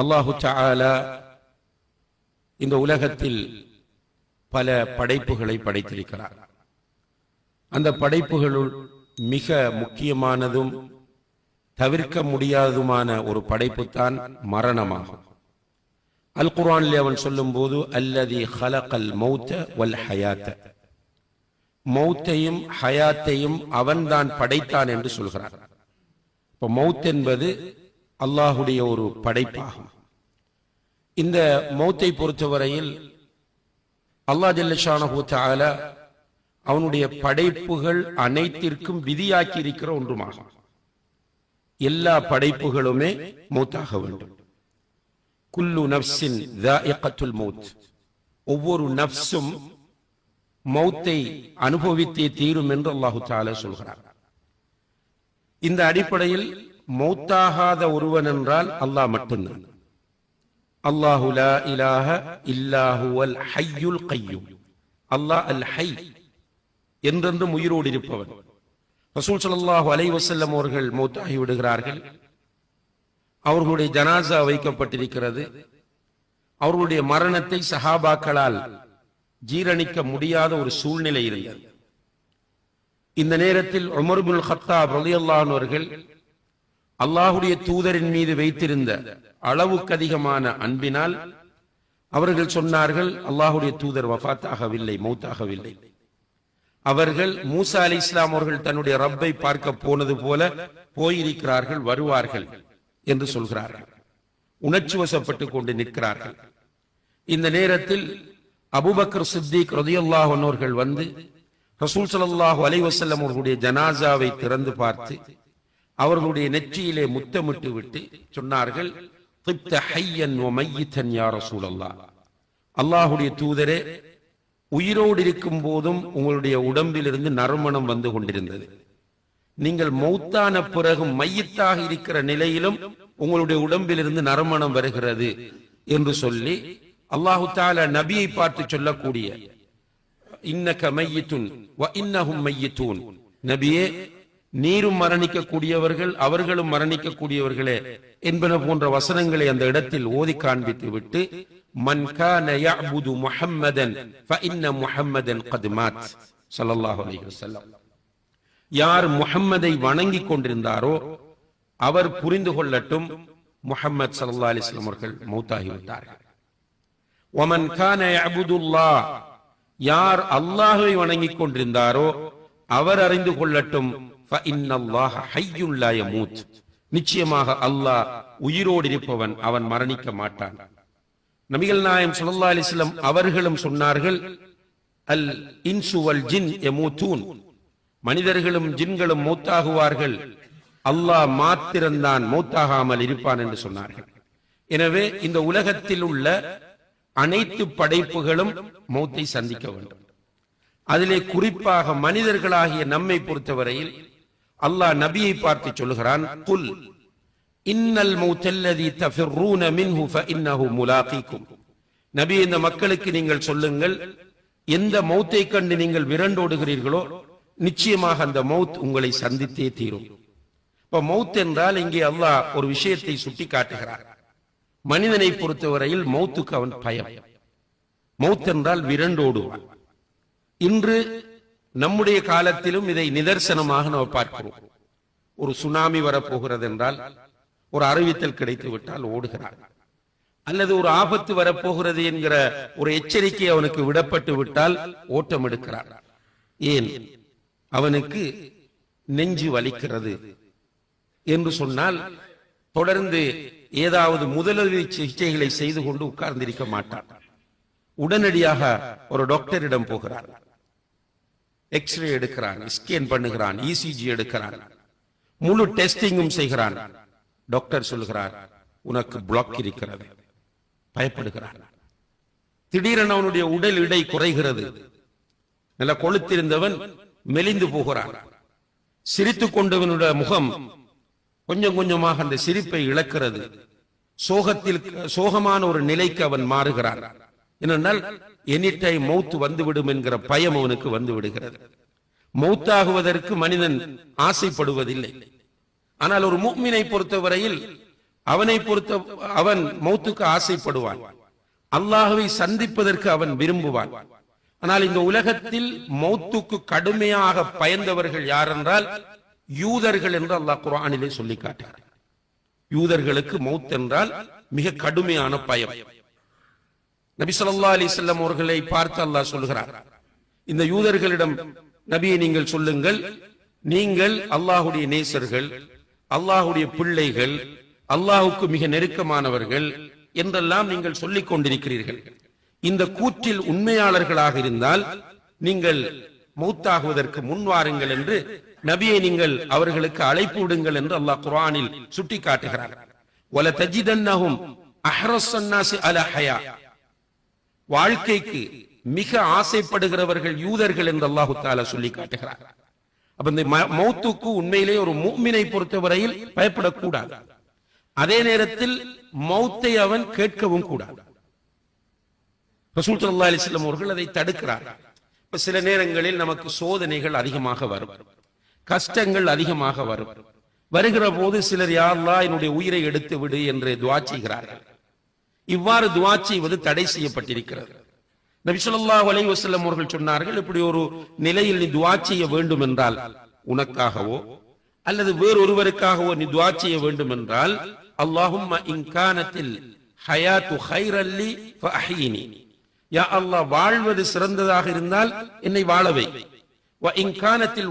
அல்லாஹு சாலா இந்த உலகத்தில் பல படைப்புகளை படைத்திருக்கிறார். அந்த படைப்புகளுள் மிக முக்கியமானதும் தவிர்க்க முடியாததுமான ஒரு படைப்பு தான் மரணமாகும். அல் குர்ஆனில் அவன் சொல்லும் போது அல்லதி ஹலகல் மௌத்த வல் ஹயாத்த. மௌத்தையும் ஹயாத்தையும் அவன்தான் படைத்தான் என்று சொல்கிறார் இப்ப மௌத் என்பது அல்லாஹுடைய ஒரு படைப்பாகும். இந்த மௌத்தை பொறுத்தவரையில் அல்லாஹ் ஜல்லஷானஹு தஆலா அவனுடைய படைப்புகள் அனைத்திற்கும் விதியாக்கி இருக்கிற ஒன்றுமாகும். எல்லா படைப்புகளுமே மௌத்தாக வேண்டும். குல்லு நப்சின் மௌத். ஒவ்வொரு நப்சும் மௌத்தை அனுபவித்தே தீரும் என்று அல்லாஹு தாலா சொல்கிறார் இந்த அடிப்படையில் மௌத்தாகாத ஒருவன் என்றால் அல்லாஹ் மட்டும்தான். அல்லாஹு லா இலாஹ இல்லாஹுவல் ஹய்யுல் கையும். அல்லாஹ் அல் ஹை என்றென்றும் உயிரோடு இருப்பவன். ரசூல் ஸல்லல்லாஹு அலை வசல்லம் அவர்கள் மௌத்தாகி விடுகிறார்கள். அவர்களுடைய ஜனாசா வைக்கப்பட்டிருக்கிறது. அவர்களுடைய மரணத்தை சஹாபாக்களால் ஜீரணிக்க முடியாத ஒரு சூழ்நிலை இருந்தது. இந்த நேரத்தில் உமர்புல் பின் ஹத்தாப் ரலியல்லாஹு அவர்கள் அல்லாஹுடைய தூதரின் மீது வைத்திருந்த அளவுக்கு அதிகமான அன்பினால் அவர்கள் சொன்னார்கள் அல்லாஹுடைய தூதர் வஃத்தாகவில்லை மௌத்தாகவில்லை. அவர்கள் மூசா அலி இஸ்லாம் அவர்கள் தன்னுடைய ரப்பை பார்க்க போனது போல போயிருக்கிறார்கள் வருவார்கள் என்று சொல்கிறார்கள். உணர்ச்சி வசப்பட்டு கொண்டு நிற்கிறார்கள். இந்த நேரத்தில் அபுபக்கர் சித்திக் ரதியுல்லாஹ் அவர்கள் வந்து ரசூல் ஸல்லல்லாஹு அலைவசல்லம் அவர்களுடைய ஜனாசாவை திறந்து பார்த்து அவர்களுடைய நெற்றியிலே முத்தமிட்டு விட்டு சொன்னார்கள் திப்த ஹையன் யார சூழல்லா யா தூதரே உயிரோடு இருக்கும் போதும் உங்களுடைய உடம்பிலிருந்து நறுமணம் வந்து கொண்டிருந்தது. நீங்கள் மௌத்தான பிறகும் மையத்தாக இருக்கிற நிலையிலும் உங்களுடைய உடம்பிலிருந்து நறுமணம் வருகிறது என்று சொல்லி அல்லாஹு தால நபியை பார்த்து சொல்லக்கூடிய இன்னக மையத்துன் வ இன்னஹும் நபியே நீரும் மரணிக்கக்கூடியவர்கள் அவர்களும் மரணிக்கக்கூடியவர்களே என்பன போன்ற வசனங்களை அந்த இடத்தில் ஓதி காண்பித்து விட்டு மன் கான முஹம்மதன் ஃபஇன்ன முஹம்மதன் கத் மாத். அலைஹி வஸல்லம். யார் முஹம்மதை வணங்கி கொண்டிருந்தாரோ அவர் புரிந்து கொள்ளட்டும் முஹம்மத் சல்லா அலிஸ்லாம் அவர்கள் மௌத்தாகிவிட்டார்கள் ஒமன் கான யஅபுதுல்லாஹ். யார் அல்லாஹ்வை வணங்கி கொண்டிருந்தாரோ அவர் அறிந்து கொள்ளட்டும் நிச்சயமாக அல்லாஹ் உயிரோடு இருப்பவன் அவன் மரணிக்க மாட்டான். நபிகள் நாயம் சுல்லா அலிஸ்லம் அவர்களும் சொன்னார்கள் அல் இன்சுவல் ஜின் யமூத்தூன். மனிதர்களும் ஜின்களும் மூத்தாகுவார்கள். அல்லாஹ் மாத்திரம்தான் மூத்தாகாமல் இருப்பான் என்று சொன்னார்கள். எனவே இந்த உலகத்தில் உள்ள அனைத்து படைப்புகளும் மௌத்தை சந்திக்க வேண்டும். அதிலே குறிப்பாக மனிதர்களாகிய நம்மை பொறுத்தவரையில் அல்லாஹ் நபியை பார்த்து சொல்லுகிறான் குல் இன்னல் மௌத்தல்லதி தஃபிர்ரூன மின்ஹு ஃபஇன்னஹு நபி இந்த மக்களுக்கு நீங்கள் சொல்லுங்கள் எந்த மௌத்தை கண்டு நீங்கள் விரண்டோடுகிறீர்களோ நிச்சயமாக அந்த மௌத் உங்களை சந்தித்தே தீரும். இப்ப மௌத் என்றால் இங்கே அல்லாஹ் ஒரு விஷயத்தை சுட்டி காட்டுகிறார் மனிதனை பொறுத்தவரையில் மௌத்துக்கு அவன் பயம் மௌத் என்றால் விரண்டோடுவான். இன்று நம்முடைய காலத்திலும் இதை நிதர்சனமாக நாம் பார்க்கிறோம். ஒரு சுனாமி வரப்போகிறது என்றால் ஒரு அறிவித்தல் கிடைத்து விட்டால் ஓடுகிறான். அல்லது ஒரு ஆபத்து வரப்போகிறது என்கிற ஒரு எச்சரிக்கை அவனுக்கு விடப்பட்டு விட்டால் ஓட்டம் எடுக்கிறார் ஏன்? அவனுக்கு நெஞ்சு வலிக்கிறது. என்று சொன்னால் தொடர்ந்து ஏதாவது முதலுதவி சிகிச்சைகளை செய்து கொண்டு உட்கார்ந்திருக்க மாட்டான். உடனடியாக ஒரு டாக்டரிடம் போகிறார் எக்ஸ்ரே எடுக்கிறான் ஸ்கேன் பண்ணுகிறான் இசிஜி எடுக்கிறான். முழு டெஸ்டிங்கும் செய்கிறான். டாக்டர் சொல்கிறார் உனக்கு பிளாக் இருக்கிறது. பயப்படுகிறான் திடீரென அவனுடைய உடல் இடை குறைகிறது. நல்ல கொளுத்திருந்தவன் மெலிந்து போகிறான். சிரித்துக் கொண்டவனுடைய முகம் கொஞ்சம் கொஞ்சமாக அந்த சிரிப்பை இழக்கிறது. சோகத்தில் சோகமான ஒரு நிலைக்கு அவன் மாறுகிறான். என்னென்னால் எனி டைம் மௌத்து வந்துவிடும் என்கிற பயம் அவனுக்கு வந்து விடுகிறது மௌத்தாகுவதற்கு மனிதன் ஆசைப்படுவதில்லை. ஆனால் ஒரு முக்மினை பொறுத்தவரையில் அவனை பொறுத்த அவன் மௌத்துக்கு ஆசைப்படுவான். அல்லாஹுவை சந்திப்பதற்கு அவன் விரும்புவான். ஆனால் இந்த உலகத்தில் மௌத்துக்கு கடுமையாக பயந்தவர்கள் யார் என்றால் யூதர்கள் என்று அல்லாஹ் குரானிலே சொல்லி காட்டுகிறார் யூதர்களுக்கு மௌத் என்றால் மிக கடுமையான பயம். நபிசல்லா ஸல்லல்லாஹு அலைஹி அவர்களை பார்த்து அல்லாஹ் சொல்கிறார். இந்த யூதர்களிடம் நபியை நீங்கள் சொல்லுங்கள். நீங்கள் அல்லாஹுடைய நேசர்கள் அல்லாஹுடைய பிள்ளைகள் அல்லாஹுக்கு மிக நெருக்கமானவர்கள் என்றெல்லாம் நீங்கள் சொல்லிக் கொண்டிருக்கிறீர்கள். இந்த கூற்றில் உண்மையாளர்களாக இருந்தால் நீங்கள் மௌத்தாகுவதற்கு முன்வாருங்கள் என்று நபியை நீங்கள் அவர்களுக்கு அழைப்பு விடுங்கள் என்று அல்லாஹ் குரானில் சுட்டி காட்டுகிறார் வல தஜிதன்னஹும் அஹ்ரஸ்ஸன்னாசி அலா ஹயா வாழ்க்கைக்கு மிக ஆசைப்படுகிறவர்கள் யூதர்கள் என்று அல்லாஹு தாலா சொல்லி காட்டுகிறார். அப்ப இந்த மௌத்துக்கு உண்மையிலே ஒரு மூமினை பொறுத்தவரையில் பயப்படக்கூடாது. அதே நேரத்தில் மௌத்தை அவன் கேட்கவும் கூடாது. ரசூல் ஸல்லல்லாஹு அலைஹி அவர்கள் அதை தடுக்கிறார். இப்ப சில நேரங்களில் நமக்கு சோதனைகள் அதிகமாக வரும். கஷ்டங்கள் அதிகமாக வரும். வருகிற போது சிலர் யாரெல்லாம் என்னுடைய உயிரை எடுத்து விடு என்று துவா செய்கிறார்கள். இவ்வாறு துவா செய்வது தடை செய்யப்பட்டிருக்கிறது. நபிசுல்லா அலை வசல்லம் அவர்கள் சொன்னார்கள் இப்படி ஒரு நிலையில் நீ துவா செய்ய வேண்டும் என்றால் உனக்காகவோ அல்லது வேறொருவருக்காகவோ நீ துவா செய்ய வேண்டும் என்றால் அல்லாஹும் இங்கானத்தில் ஹயாத்து ஹைரல்லி ஃபஅஹ்யினி. யா அல்லாஹ் வாழ்வது சிறந்ததாக இருந்தால் என்னை வாழவை. வ இன்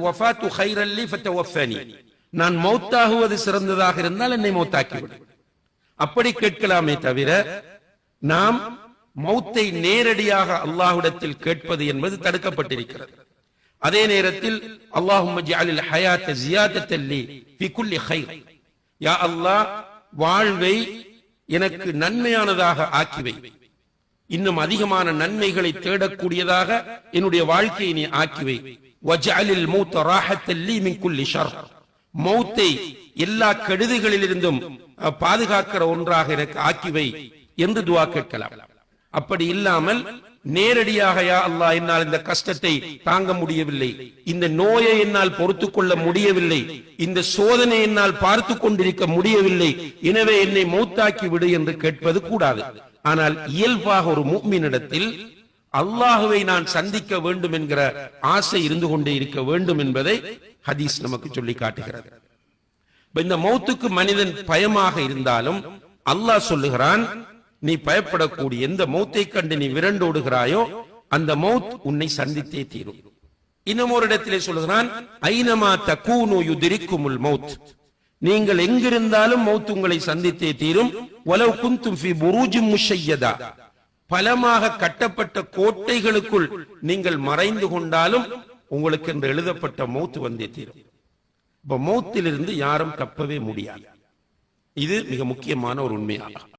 வஃபாத்து ஹைரல்லி ஃபதவஃபனி நான் மௌத்தாகுவது சிறந்ததாக இருந்தால் என்னை மௌத்தாக்கி விடு அப்படி கேட்கலாமே தவிர நாம் மௌத்தை நேரடியாக அல்லாஹுடத்தில் கேட்பது என்பது தடுக்கப்பட்டிருக்கிறது. அதே நேரத்தில் அல்லாஹ் வாழ்வை எனக்கு நன்மையானதாக ஆக்கிவை. இன்னும் அதிகமான நன்மைகளை தேடக்கூடியதாக என்னுடைய வாழ்க்கையை நீ ஆக்கிவை. வஜஅலில் மௌத்த எல்லா கெடுதிகளிலிருந்தும் பாதுகாக்கிற ஒன்றாக எனக்கு ஆக்கிவை என்று துவா கேட்கலாம். அப்படி இல்லாமல் நேரடியாக யா அல்லா என்னால் இந்த கஷ்டத்தை தாங்க முடியவில்லை. இந்த நோயை என்னால் பொறுத்துக் கொள்ள முடியவில்லை. இந்த சோதனை என்னால் பார்த்து கொண்டிருக்க முடியவில்லை. எனவே என்னை மௌத்தாக்கி விடு என்று கேட்பது கூடாது. ஆனால் இயல்பாக ஒரு மூமினிடத்தில் அல்லாஹுவை நான் சந்திக்க வேண்டும் என்கிற ஆசை இருந்து கொண்டே இருக்க வேண்டும் என்பதை ஹதீஸ் நமக்கு சொல்லி காட்டுகிறது. இந்த மௌத்துக்கு மனிதன் பயமாக இருந்தாலும் அல்லாஹ் சொல்லுகிறான் நீ பயப்படக்கூடிய எந்த மௌத்தை கண்டு நீ விரண்டோடுகிறாயோ அந்த மௌத் உன்னை சந்தித்தே தீரும். இன்னும் ஒரு இடத்திலே சொல்லுகிறான் ஐனமா தக்கூனு யுதிரிக்குமுல் மௌத். நீங்கள் எங்கிருந்தாலும் மௌத் உங்களை சந்தித்தே தீரும். வலவ் குந்தும் ஃபி புரூஜிம் முஷையதா. பலமாக கட்டப்பட்ட கோட்டைகளுக்குள் நீங்கள் மறைந்து கொண்டாலும் உங்களுக்கு என்று எழுதப்பட்ட மௌத் வந்தே தீரும். இப்ப மௌத்திலிருந்து யாரும் தப்பவே முடியாது. இது மிக முக்கியமான ஒரு உண்மையாகும்.